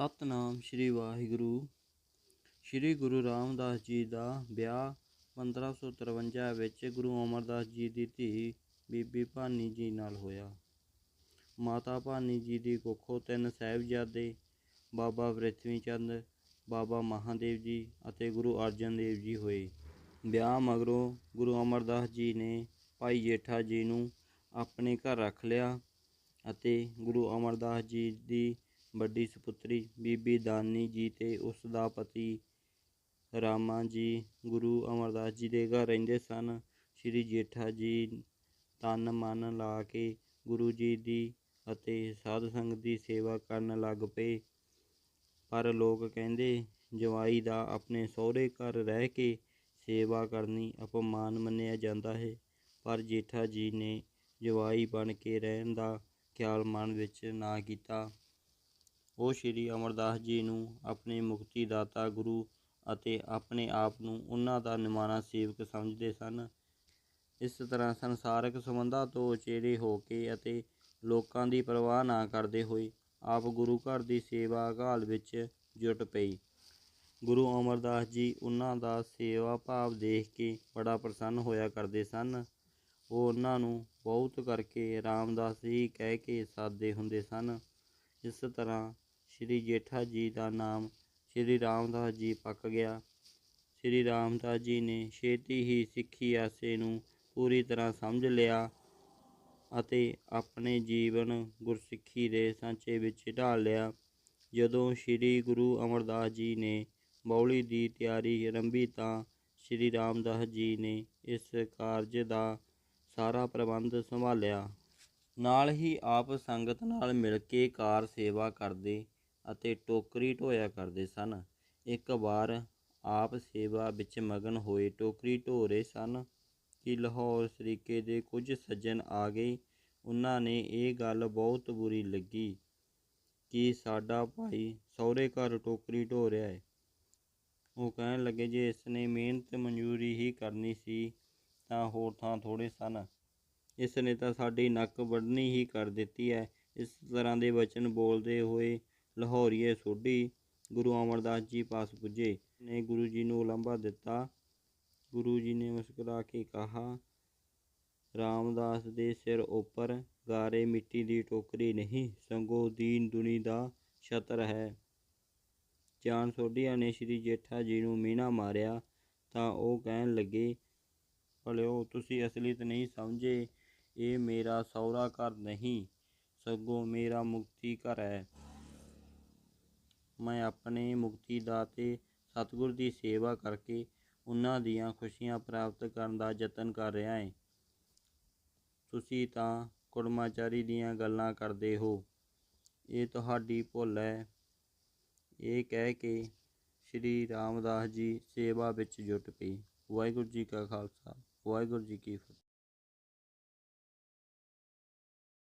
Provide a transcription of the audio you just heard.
ਸਤਨਾਮ ਸ੍ਰੀ ਵਾਹਿਗੁਰੂ। ਸ੍ਰੀ ਗੁਰੂ ਰਾਮਦਾਸ ਜੀ ਦਾ ਵਿਆਹ 1553 ਵਿੱਚ ਗੁਰੂ ਅਮਰਦਾਸ ਜੀ ਦੀ ਧੀ ਬੀਬੀ ਭਾਨੀ ਜੀ ਨਾਲ ਹੋਇਆ। ਮਾਤਾ ਭਾਨੀ ਜੀ ਦੀ ਕੁੱਖੋਂ ਤਿੰਨ ਸਾਹਿਬਜ਼ਾਦੇ, ਬਾਬਾ ਪ੍ਰਿਥਵੀ ਚੰਦ, ਬਾਬਾ ਮਹਾਦੇਵ ਜੀ ਅਤੇ ਗੁਰੂ ਅਰਜਨ ਦੇਵ ਜੀ ਹੋਏ। ਵਿਆਹ ਮਗਰੋਂ ਗੁਰੂ ਅਮਰਦਾਸ ਜੀ ਨੇ ਭਾਈ ਜੇਠਾ ਜੀ ਨੂੰ ਆਪਣੇ ਘਰ ਰੱਖ ਲਿਆ ਅਤੇ ਗੁਰੂ ਅਮਰਦਾਸ ਜੀ ਦੀ ਵੱਡੀ ਸੁਪੁੱਤਰੀ ਬੀਬੀ ਦਾਨੀ ਜੀ ਤੇ ਉਸ ਦਾ ਪਤੀ ਰਾਮਾ ਜੀ ਗੁਰੂ ਅਮਰਦਾਸ ਜੀ ਦੇ ਘਰ ਰਹਿੰਦੇ ਸਨ। ਸ੍ਰੀ ਜੇਠਾ ਜੀ ਤਨ ਮਨ ਲਾ ਕੇ ਗੁਰੂ ਜੀ ਦੀ ਅਤੇ ਸਾਧ ਸੰਗਤ ਦੀ ਸੇਵਾ ਕਰਨ ਲੱਗ ਪਏ। ਪਰ ਲੋਕ ਕਹਿੰਦੇ, ਜਵਾਈ ਦਾ ਆਪਣੇ ਸਹੁਰੇ ਘਰ ਰਹਿ ਕੇ ਸੇਵਾ ਕਰਨੀ ਅਪਮਾਨ ਮੰਨਿਆ ਜਾਂਦਾ ਹੈ। ਪਰ ਜੇਠਾ ਜੀ ਨੇ ਜਵਾਈ ਬਣ ਕੇ ਰਹਿਣ ਦਾ ਖਿਆਲ ਮਨ ਵਿੱਚ ਨਾ ਕੀਤਾ। ਉਹ ਸ੍ਰੀ ਅਮਰਦਾਸ ਜੀ ਨੂੰ ਆਪਣੇ ਮੁਕਤੀ ਦਾਤਾ ਗੁਰੂ ਅਤੇ ਆਪਣੇ ਆਪ ਨੂੰ ਉਹਨਾਂ ਦਾ ਨਿਮਾਣਾ ਸੇਵਕ ਸਮਝਦੇ ਸਨ। ਇਸ ਤਰ੍ਹਾਂ ਸੰਸਾਰਕ ਸੰਬੰਧਾਂ ਤੋਂ ਉਚੇਰੇ ਹੋ ਕੇ ਅਤੇ ਲੋਕਾਂ ਦੀ ਪਰਵਾਹ ਨਾ ਕਰਦੇ ਹੋਏ ਆਪ ਗੁਰੂ ਘਰ ਦੀ ਸੇਵਾ ਘਾਲ ਵਿੱਚ ਜੁਟ ਪਈ। ਗੁਰੂ ਅਮਰਦਾਸ ਜੀ ਉਹਨਾਂ ਦਾ ਸੇਵਾ ਭਾਵ ਦੇਖ ਕੇ ਬੜਾ ਪ੍ਰਸੰਨ ਹੋਇਆ ਕਰਦੇ ਸਨ। ਉਹ ਉਹਨਾਂ ਨੂੰ ਬਹੁਤ ਕਰਕੇ ਰਾਮਦਾਸ ਜੀ ਕਹਿ ਕੇ ਸਾਦੇ ਹੁੰਦੇ ਸਨ। ਇਸ ਤਰ੍ਹਾਂ ਸ੍ਰੀ ਜੇਠਾ ਜੀ ਦਾ ਨਾਮ ਸ੍ਰੀ ਰਾਮਦਾਸ ਜੀ ਪੱਕ ਗਿਆ। ਸ੍ਰੀ ਰਾਮਦਾਸ ਜੀ ਨੇ ਛੇਤੀ ਹੀ ਸਿੱਖੀ ਆਸੇ ਨੂੰ ਪੂਰੀ ਤਰ੍ਹਾਂ ਸਮਝ ਲਿਆ ਅਤੇ ਆਪਣੇ ਜੀਵਨ ਗੁਰਸਿੱਖੀ ਦੇ ਸਾਂਚੇ ਵਿੱਚ ਢਾਲ ਲਿਆ। ਜਦੋਂ ਸ੍ਰੀ ਗੁਰੂ ਅਮਰਦਾਸ ਜੀ ਨੇ ਬੌਲੀ ਦੀ ਤਿਆਰੀ ਆਰੰਭੀ ਤਾਂ ਸ੍ਰੀ ਰਾਮਦਾਸ ਜੀ ਨੇ ਇਸ ਕਾਰਜ ਦਾ ਸਾਰਾ ਪ੍ਰਬੰਧ ਸੰਭਾਲਿਆ। ਨਾਲ ਹੀ ਆਪ ਸੰਗਤ ਨਾਲ ਮਿਲ ਕੇ ਕਾਰ ਸੇਵਾ ਕਰਦੇ ਅਤੇ ਟੋਕਰੀ ਢੋਇਆ ਕਰਦੇ ਸਨ। ਇੱਕ ਵਾਰ ਆਪ ਸੇਵਾ ਵਿੱਚ ਮਗਨ ਹੋਏ ਟੋਕਰੀ ਢੋ ਰਹੇ ਸਨ ਕਿ ਲਾਹੌਰ ਸਰੀਕੇ ਦੇ ਕੁਝ ਸੱਜਣ ਆ ਗਏ। ਉਹਨਾਂ ਨੇ ਇਹ ਗੱਲ ਬਹੁਤ ਬੁਰੀ ਲੱਗੀ ਕਿ ਸਾਡਾ ਭਾਈ ਸਹੁਰੇ ਘਰ ਟੋਕਰੀ ਢੋ ਰਿਹਾ ਹੈ। ਉਹ ਕਹਿਣ ਲੱਗੇ, ਜੇ ਇਸ ਨੇ ਮਿਹਨਤ ਮਨਜ਼ੂਰੀ ਹੀ ਕਰਨੀ ਸੀ ਤਾਂ ਹੋਰ ਥਾਂ ਥੋੜੇ ਸਨ। ਇਸ ਨੇ ਤਾਂ ਸਾਡੀ ਨੱਕ ਵੱਢਣੀ ਹੀ ਕਰ ਦਿੱਤੀ ਹੈ। ਇਸ ਤਰ੍ਹਾਂ ਦੇ ਵਚਨ ਬੋਲਦੇ ਹੋਏ ਲਾਹੌਰੀਏ ਸੋਢੀ ਗੁਰੂ ਅਮਰਦਾਸ ਜੀ ਪਾਸ ਪੁੱਜੇ। ਨੇ ਗੁਰੂ ਜੀ ਨੂੰ ਉਲੰਭਾ ਦਿੱਤਾ। ਗੁਰੂ ਜੀ ਨੇ ਮੁਸਕਰਾ ਕੇ ਕਹਾ, ਰਾਮਦਾਸ ਦੇ ਸਿਰ ਉੱਪਰ ਗਾਰੇ ਮਿੱਟੀ ਦੀ ਟੋਕਰੀ ਨਹੀਂ, ਸੰਗੋ ਦੀਨ ਦੁਨੀ ਦਾ ਛਤਰ ਹੈ। ਜਾਨ ਸੋਢੀਆਂ ਨੇ ਸ੍ਰੀ ਜੇਠਾ ਜੀ ਨੂੰ ਮੀਨਾ ਮਾਰਿਆ ਤਾਂ ਉਹ ਕਹਿਣ ਲੱਗੇ, ਭਲਿਓ ਤੁਸੀਂ ਅਸਲੀਤ ਨਹੀਂ ਸਮਝੇ, ਇਹ ਮੇਰਾ ਸਹੁਰਾ ਘਰ ਨਹੀਂ, ਸਗੋਂ ਮੇਰਾ ਮੁਕਤੀ ਘਰ ਹੈ। ਮੈਂ ਆਪਣੇ ਮੁਕਤੀ ਦਾਤੇ ਸਤਿਗੁਰ ਦੀ ਸੇਵਾ ਕਰਕੇ ਉਹਨਾਂ ਦੀਆਂ ਖੁਸ਼ੀਆਂ ਪ੍ਰਾਪਤ ਕਰਨ ਦਾ ਯਤਨ ਕਰ ਰਿਹਾ ਹਾਂ ਤੁਸੀਂ ਤਾਂ ਕੁੜਮਾਚਾਰੀ ਦੀਆਂ ਗੱਲਾਂ ਕਰਦੇ ਹੋ। ਇਹ ਤੁਹਾਡੀ ਭੁੱਲ ਹੈ। ਇਹ ਕਹਿ ਕੇ ਸ੍ਰੀ ਰਾਮਦਾਸ ਜੀ ਸੇਵਾ ਵਿੱਚ ਜੁਟ ਪਈ ਵਾਹਿਗੁਰੂ ਜੀ ਕਾ ਖਾਲਸਾ, ਵਾਹਿਗੁਰੂ ਜੀ ਕੀ ਫਤਿਹ।